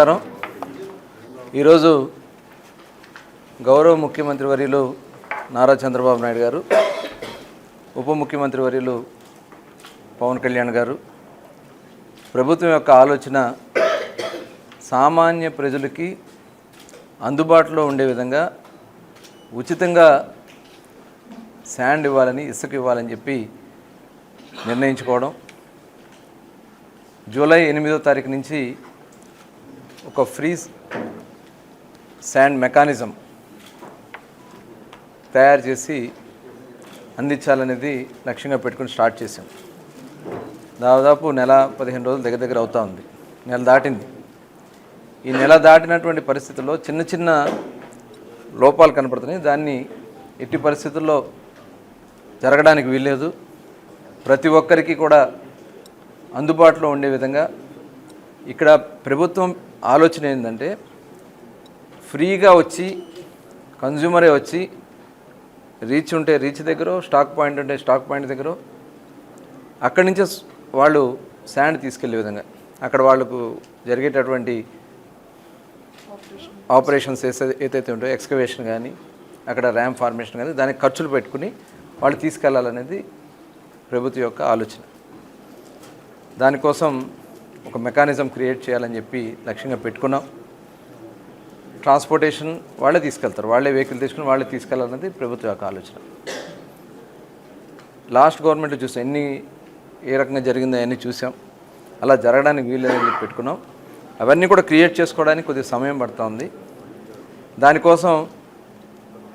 నమస్కారం. ఈరోజు గౌరవ ముఖ్యమంత్రి వర్యులు నారా చంద్రబాబు నాయుడు గారు ఉప ముఖ్యమంత్రి వర్యులు పవన్ కళ్యాణ్ గారు ప్రభుత్వం యొక్క ఆలోచన సామాన్య ప్రజలకి అందుబాటులో ఉండే విధంగా ఉచితంగా శాండ్ ఇవ్వాలని ఇసుక ఇవ్వాలని చెప్పి నిర్ణయించుకోవడం. జూలై ఎనిమిదో తారీఖు నుంచి ఒక ఫ్రీజ్ శాండ్ మెకానిజం తయారు చేసి అందించాలనేది లక్ష్యంగా పెట్టుకుని స్టార్ట్ చేసాం దాదాపు నెల పదిహేను రోజులు దగ్గర దగ్గర అవుతా ఉంది. నెల దాటింది. ఈ నెల దాటినటువంటి పరిస్థితుల్లో చిన్న చిన్న లోపాలు కనపడుతున్నాయి. దాన్ని ఎట్టి పరిస్థితుల్లో జరగడానికి వీల్లేదు. ప్రతి ఒక్కరికి కూడా అందుబాటులో ఉండే విధంగా ఇక్కడ ప్రభుత్వం ఆలోచన ఏంటంటే ఫ్రీగా వచ్చి కన్జ్యూమరే వచ్చి రీచ్ ఉంటే రీచ్ దగ్గర స్టాక్ పాయింట్ ఉంటే స్టాక్ పాయింట్ దగ్గర అక్కడి నుంచే వాళ్ళు శాండ్ తీసుకెళ్ళే విధంగా అక్కడ వాళ్ళకు జరిగేటటువంటి ఆపరేషన్స్ ఏదైతే ఉంటాయో ఎక్స్కవేషన్ కానీ అక్కడ ర్యామ్ ఫార్మేషన్ కానీ దానికి ఖర్చులు పెట్టుకుని వాళ్ళు తీసుకెళ్ళాలనేది ప్రభుత్వం యొక్క ఆలోచన. దానికోసం ఒక మెకానిజం క్రియేట్ చేయాలని చెప్పి లక్ష్యంగా పెట్టుకున్నాం. ట్రాన్స్పోర్టేషన్ వాళ్ళే తీసుకెళ్తారు. వాళ్ళే వెహికల్ తీసుకుని వాళ్ళే తీసుకెళ్ళాలన్నది ప్రభుత్వం యొక్క ఆలోచన. లాస్ట్ గవర్నమెంట్ చూసాం ఎన్ని ఏ రకంగా జరిగిందో అవన్నీ చూసాం. అలా జరగడానికి వీలేదని చెప్పి పెట్టుకున్నాం. అవన్నీ కూడా క్రియేట్ చేసుకోవడానికి కొద్దిగా సమయం పడుతుంది. దానికోసం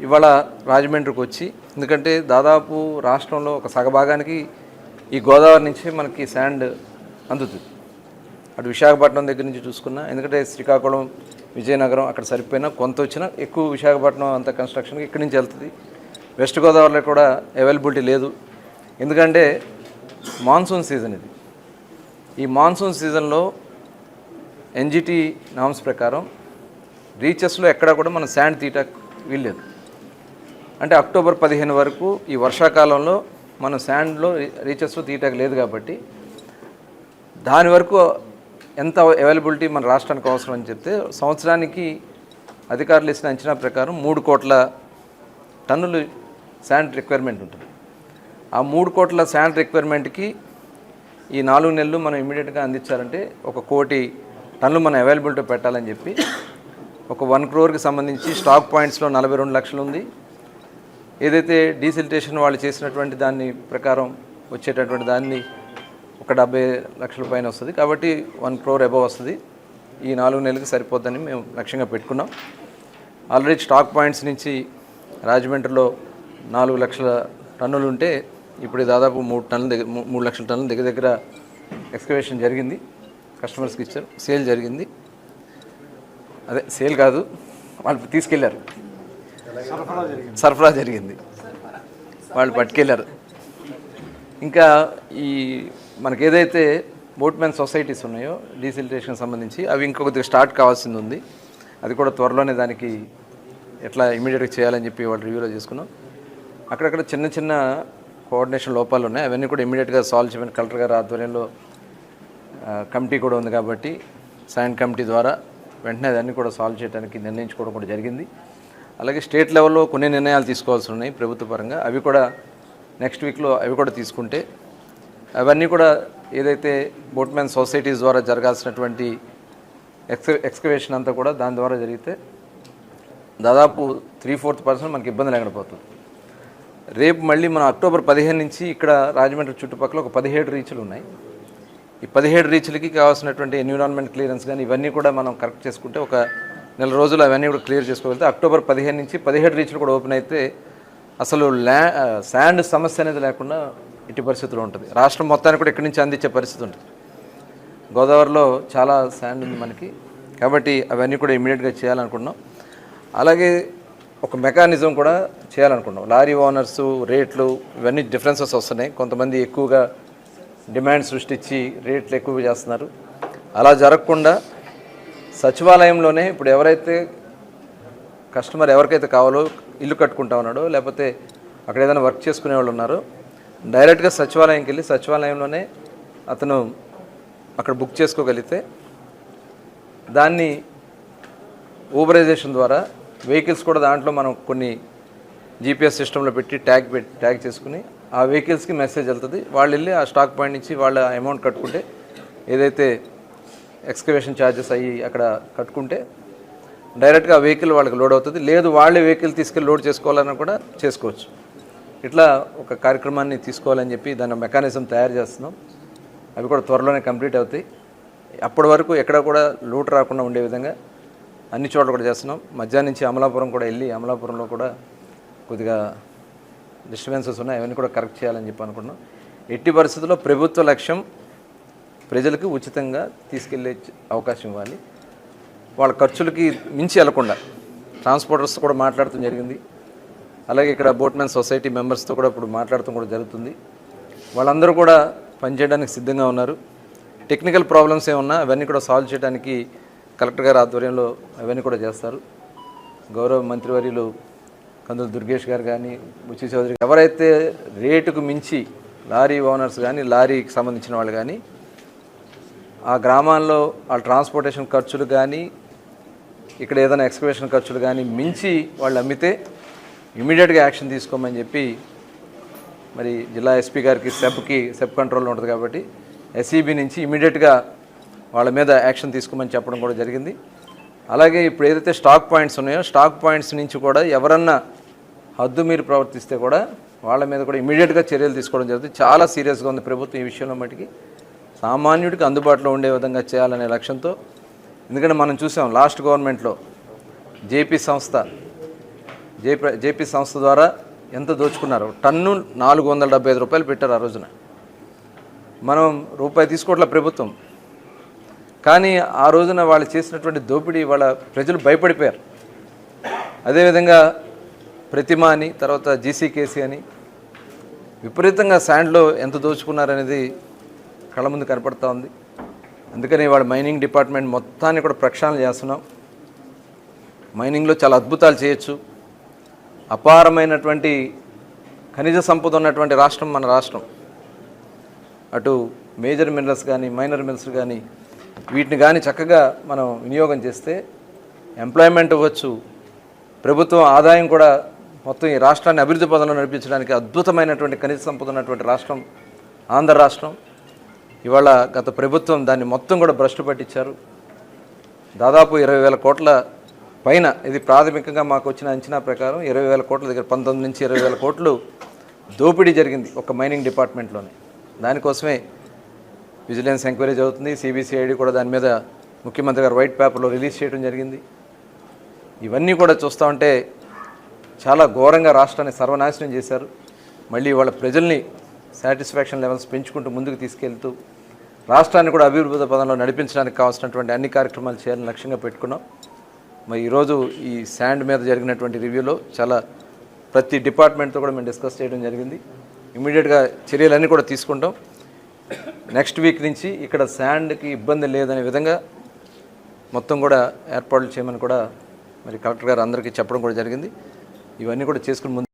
ఇవాళ రాజమండ్రికి వచ్చి ఎందుకంటే దాదాపు రాష్ట్రంలో ఒక సగభాగానికి ఈ గోదావరి నుంచి మనకి శాండ్ అందుతుంది. అటు విశాఖపట్నం దగ్గర నుంచి చూసుకున్నా ఎందుకంటే శ్రీకాకుళం విజయనగరం అక్కడ సరిపోయినా కొంత వచ్చినా ఎక్కువ విశాఖపట్నం అంత కన్స్ట్రక్షన్కి ఇక్కడి నుంచి వెళ్తుంది. వెస్ట్ గోదావరిలో కూడా అవైలబిలిటీ లేదు. ఎందుకంటే మాన్సూన్ సీజన్ ఇది. ఈ మాన్సూన్ సీజన్లో ఎన్జిటి నామ్స్ ప్రకారం రీచెస్లో ఎక్కడ కూడా మనం శాండ్ తీయట వీల్లేదు. అంటే అక్టోబర్ పదిహేను వరకు ఈ వర్షాకాలంలో మనం శాండ్లో రీచెస్లో తీయటానికి లేదు కాబట్టి దాని వరకు ఎంత అవైలబిలిటీ మన రాష్ట్రానికి అవసరం అని చెప్తే సంవత్సరానికి అధికారులు ఇచ్చిన అంచనా ప్రకారం మూడు కోట్ల టన్నులు శాండ్ రిక్వైర్మెంట్ ఉంటుంది. ఆ మూడు కోట్ల శాండ్ రిక్వైర్మెంట్కి ఈ నాలుగు నెలలు మనం ఇమీడియట్గా అందించాలంటే ఒక కోటి టన్నులు మనం అవైలబిలిటీ పెట్టాలని చెప్పి ఒక వన్ క్రోర్కి సంబంధించి స్టాక్ పాయింట్స్లో నలభై రెండు లక్షలు ఉంది. ఏదైతే డీసిల్టేషన్ వాళ్ళు చేసినటువంటి దాన్ని ప్రకారం వచ్చేటటువంటి దాన్ని ఒక డెబ్బై లక్షల పైన వస్తుంది. కాబట్టి వన్ క్రోర్ అబవ్ వస్తుంది. ఈ నాలుగు నెలలకు సరిపోద్దని మేము లక్ష్యంగా పెట్టుకున్నాం. ఆల్రెడీ స్టాక్ పాయింట్స్ నుంచి రాజమండ్రిలో నాలుగు లక్షల టన్నులు ఉంటే ఇప్పుడు దాదాపు మూడు టన్నుల దగ్గర మూడు లక్షల టన్నుల దగ్గర దగ్గర ఎక్స్కవేషన్ జరిగింది. కస్టమర్స్కి ఇచ్చారు. సేల్ జరిగింది. అదే సేల్ కాదు వాళ్ళు తీసుకెళ్ళారు. సరఫరా జరిగింది. వాళ్ళు పట్టుకెళ్ళారు ఇంకా ఈ మనకి ఏదైతే బోట్మెన్ సొసైటీస్ ఉన్నాయో డీసిలిటేషన్కి సంబంధించి అవి ఇంకొకటి స్టార్ట్ కావాల్సింది ఉంది. అది కూడా త్వరలోనే దానికి ఎట్లా ఇమీడియట్గా చేయాలని చెప్పి వాళ్ళు రివ్యూలో చేసుకున్నాం. అక్కడక్కడ చిన్న చిన్న కోఆర్డినేషన్ లోపాలు ఉన్నాయి. అవన్నీ కూడా ఇమీడియట్గా సాల్వ్ చేయమని కలెక్టర్ గారి ఆధ్వర్యంలో కమిటీ కూడా ఉంది కాబట్టి సైన్ కమిటీ ద్వారా వెంటనే దాన్ని కూడా సాల్వ్ చేయడానికి నిర్ణయించుకోవడం కూడా జరిగింది. అలాగే స్టేట్ లెవెల్లో కొన్ని నిర్ణయాలు తీసుకోవాల్సి ఉన్నాయి ప్రభుత్వ పరంగా. అవి కూడా నెక్స్ట్ వీక్లో అవి కూడా తీసుకుంటే అవన్నీ కూడా ఏదైతే బోట్మెన్ సొసైటీస్ ద్వారా జరగాల్సినటువంటి ఎక్స్ ఎక్స్కవేషన్ అంతా కూడా దాని ద్వారా జరిగితే దాదాపు త్రీ ఫోర్త్ పర్సెంట్ మనకి ఇబ్బంది లేకుండా పోతుంది. రేపు మళ్ళీ మన అక్టోబర్ పదిహేను నుంచి ఇక్కడ రాజమండ్రి చుట్టుపక్కల ఒక పదిహేడు రీచ్లు ఉన్నాయి. ఈ పదిహేడు రీచ్లకి కావాల్సినటువంటి ఎన్విరాన్మెంట్ క్లియరెన్స్ కానీ ఇవన్నీ కూడా మనం కరెక్ట్ చేసుకుంటే ఒక నెల రోజులు అవన్నీ కూడా క్లియర్ చేసుకోగలిగితే అక్టోబర్ పదిహేను నుంచి పదిహేడు రీచ్లు కూడా ఓపెన్ అయితే అసలు ల్యా శాండ్ సమస్య అనేది లేకుండా ఇటు పరిస్థితులు ఉంటుంది. రాష్ట్రం మొత్తానికి కూడా ఇక్కడి నుంచి అందించే పరిస్థితి ఉంటుంది. గోదావరిలో చాలా శాండ్ ఉంది మనకి. కాబట్టి అవన్నీ కూడా ఇమీడియట్గా చేయాలనుకుంటున్నాం. అలాగే ఒక మెకానిజం కూడా చేయాలనుకుంటున్నాం. లారీ ఓనర్స్ రేట్లు ఇవన్నీ డిఫరెన్సెస్ వస్తున్నాయి. కొంతమంది ఎక్కువగా డిమాండ్ సృష్టించి రేట్లు ఎక్కువ చేస్తున్నారు. అలా జరగకుండా సచివాలయంలోనే ఇప్పుడు ఎవరైతే కస్టమర్ ఎవరికైతే కావాలో ఇల్లు కట్టుకుంటా ఉన్నాడో లేకపోతే అక్కడ ఏదైనా వర్క్ చేసుకునే వాళ్ళు ఉన్నారో డైరెక్ట్గా సచివాలయంకి వెళ్ళి సచివాలయంలోనే అతను అక్కడ బుక్ చేసుకోగలిగితే దాన్ని ఊబరైజేషన్ ద్వారా వెహికల్స్ కూడా దాంట్లో మనం కొన్ని జీపీఎస్ సిస్టంలో పెట్టి ట్యాగ్ పెట్టి ట్యాగ్ చేసుకుని ఆ వెహికల్స్కి మెసేజ్ వెళ్తుంది. వాళ్ళు వెళ్ళి ఆ స్టాక్ పాయింట్ నుంచి వాళ్ళ అమౌంట్ కట్టుకుంటే ఏదైతే ఎక్స్కవేషన్ ఛార్జెస్ అయ్యి అక్కడ కట్టుకుంటే డైరెక్ట్గా ఆ వెహికల్ వాళ్ళకి లోడ్ అవుతుంది. లేదు వాళ్ళే వెహికల్ తీసుకెళ్ళి లోడ్ చేసుకోవాలన్నా కూడా చేసుకోవచ్చు. ఇట్లా ఒక కార్యక్రమాన్ని తీసుకోవాలని చెప్పి దాని మెకానిజం తయారు చేస్తున్నాం. అవి కూడా త్వరలోనే కంప్లీట్ అవుతాయి. అప్పటి వరకు ఎక్కడ కూడా లూట్ రాకుండా ఉండే విధంగా అన్ని చోట్ల కూడా చేస్తున్నాం. మధ్యాహ్నం నుంచి అమలాపురం కూడా వెళ్ళి అమలాపురంలో కూడా కొద్దిగా డిస్టర్బెన్సెస్ ఉన్నాయి. అవన్నీ కూడా కరెక్ట్ చేయాలని చెప్పి అనుకున్నాం ఎట్టి పరిస్థితుల్లో ప్రభుత్వ లక్ష్యం ప్రజలకు ఉచితంగా తీసుకెళ్ళే అవకాశం ఇవ్వాలి. వాళ్ళ ఖర్చులకి మించి వెళ్ళకుండా ట్రాన్స్పోర్టర్స్ కూడా మాట్లాడటం జరిగింది. అలాగే ఇక్కడ బోట్మెన్ సొసైటీ మెంబర్స్తో కూడా ఇప్పుడు మాట్లాడటం కూడా జరుగుతుంది. వాళ్ళందరూ కూడా పనిచేయడానికి సిద్ధంగా ఉన్నారు. టెక్నికల్ ప్రాబ్లమ్స్ ఏమన్నా అవన్నీ కూడా సాల్వ్ చేయడానికి కలెక్టర్ గారి ఆధ్వర్యంలో అవన్నీ కూడా చేస్తారు. గౌరవ మంత్రివర్యులు కందులు దుర్గేష్ గారు కానీ బుచ్చి చౌదరి ఎవరైతే రేటుకు మించి లారీ ఓనర్స్ కానీ లారీకి సంబంధించిన వాళ్ళు కానీ ఆ గ్రామాల్లో వాళ్ళ ట్రాన్స్పోర్టేషన్ ఖర్చులు కానీ ఇక్కడ ఏదైనా ఎక్స్కవేషన్ ఖర్చులు కానీ మించి వాళ్ళు అమ్మితే ఇమీడియట్గా యాక్షన్ తీసుకోమని చెప్పి మరి జిల్లా ఎస్పీ గారికి సెబ్కి సెబ్ కంట్రోల్లో ఉంటుంది కాబట్టి ఎస్ఈబి నుంచి ఇమీడియట్గా వాళ్ళ మీద యాక్షన్ తీసుకోమని చెప్పడం కూడా జరిగింది. అలాగే ఇప్పుడు ఏదైతే స్టాక్ పాయింట్స్ ఉన్నాయో స్టాక్ పాయింట్స్ నుంచి కూడా ఎవరన్నా హద్దు మీరు ప్రవర్తిస్తే కూడా వాళ్ళ మీద కూడా ఇమీడియట్గా చర్యలు తీసుకోవడం జరుగుతుంది. చాలా సీరియస్గా ఉంది ప్రభుత్వం ఈ విషయంలో మటుకి. సామాన్యుడికి అందుబాటులో ఉండే విధంగా చేయాలనే లక్ష్యంతో ఎందుకంటే మనం చూసాం లాస్ట్ గవర్నమెంట్లో జేపీ సంస్థ జేపీ జేపీ సంస్థ ద్వారా ఎంత దోచుకున్నారు టన్ను నాలుగు వందల డెబ్బై ఐదు రూపాయలు పెట్టారు ఆ రోజున. మనం రూపాయి తీసుకోవట్లే ప్రభుత్వం. కానీ ఆ రోజున వాళ్ళు చేసినటువంటి దోపిడీ వాళ్ళ ప్రజలు భయపడిపోయారు. అదేవిధంగా ప్రతిమ అని తర్వాత జీసీకేసీ అని విపరీతంగా శాండ్లో ఎంత దోచుకున్నారనేది కళ్ళ ముందు కనపడతా ఉంది. అందుకని వాళ్ళ మైనింగ్ డిపార్ట్మెంట్ మొత్తాన్ని కూడా ప్రక్షాళన చేస్తున్నాం. మైనింగ్లో చాలా అద్భుతాలు చేయొచ్చు. అపారమైనటువంటి ఖనిజ సంపద ఉన్నటువంటి రాష్ట్రం మన రాష్ట్రం. అటు మేజర్ మినరల్స్ కానీ మైనర్ మినరల్స్ కానీ వీటిని కానీ చక్కగా మనం వినియోగం చేస్తే ఎంప్లాయ్మెంట్ ఇవ్వచ్చు ప్రభుత్వం ఆదాయం కూడా మొత్తం ఈ రాష్ట్రాన్ని అభివృద్ధి పదంలో నడిపించడానికి అద్భుతమైనటువంటి ఖనిజ సంపద ఉన్నటువంటి రాష్ట్రం ఆంధ్ర రాష్ట్రం. ఇవాళ గత ప్రభుత్వం దాన్ని మొత్తం కూడా భ్రష్టు పట్టించారు. దాదాపు ఇరవై వేల కోట్ల పైన ఇది ప్రాథమికంగా మాకు వచ్చిన అంచనా ప్రకారం ఇరవై వేల కోట్ల దగ్గర పంతొమ్మిది నుంచి ఇరవై వేల కోట్లు దోపిడీ జరిగింది ఒక మైనింగ్ డిపార్ట్మెంట్లోనే. దానికోసమే విజిలెన్స్ ఎంక్వైరీ జరుగుతుంది. సిబిసిఐడి కూడా దాని మీద ముఖ్యమంత్రి గారు వైట్ పేపర్లో రిలీజ్ చేయడం జరిగింది. ఇవన్నీ కూడా చూస్తూ ఉంటే చాలా ఘోరంగా రాష్ట్రాన్ని సర్వనాశనం చేశారు. మళ్ళీ వాళ్ళ ప్రజల్ని సాటిస్ఫాక్షన్ లెవెల్స్ పెంచుకుంటూ ముందుకు తీసుకెళ్తూ రాష్ట్రాన్ని కూడా అభివృద్ధి పదంలో నడిపించడానికి కావాల్సినటువంటి అన్ని కార్యక్రమాలు చేయాలని లక్ష్యంగా పెట్టుకున్నాం. మరి ఈరోజు ఈ శాండ్ మీద జరిగినటువంటి రివ్యూలో చాలా ప్రతి డిపార్ట్మెంట్తో కూడా మేము డిస్కస్ చేయడం జరిగింది. ఇమీడియట్గా చర్యలన్నీ కూడా తీసుకుంటాం. నెక్స్ట్ వీక్ నుంచి ఇక్కడ శాండ్కి ఇబ్బంది లేదనే విధంగా మొత్తం కూడా ఏర్పాట్లు చేయమని కూడా మరి కలెక్టర్ గారు అందరికీ చెప్పడం కూడా జరిగింది. ఇవన్నీ కూడా చేసుకుని ముందు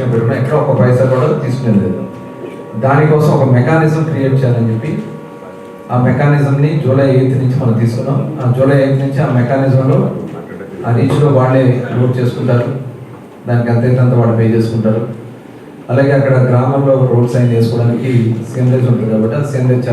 స్కీమ్ పెట్టుకున్నాం ఎక్కడ ఒక పైసా కూడా తీసుకునేది దానికోసం ఒక మెకానిజం క్రియేట్ చేయాలని చెప్పి ఆ మెకానిజంని జూలై ఎయిత్ నుంచి మనం తీసుకున్నాం. ఆ జూలై ఎయిత్ నుంచి ఆ మెకానిజంలో ఆ రీచ్లో వాళ్ళే లోడ్ చేసుకుంటారు. దానికి అంత అంత వాళ్ళు పే చేసుకుంటారు. అలాగే అక్కడ గ్రామంలో రోడ్ సైన్ చేసుకోవడానికి సేంద్రేజ్ ఉంటుంది కాబట్టి ఆ సేంద్రేజ్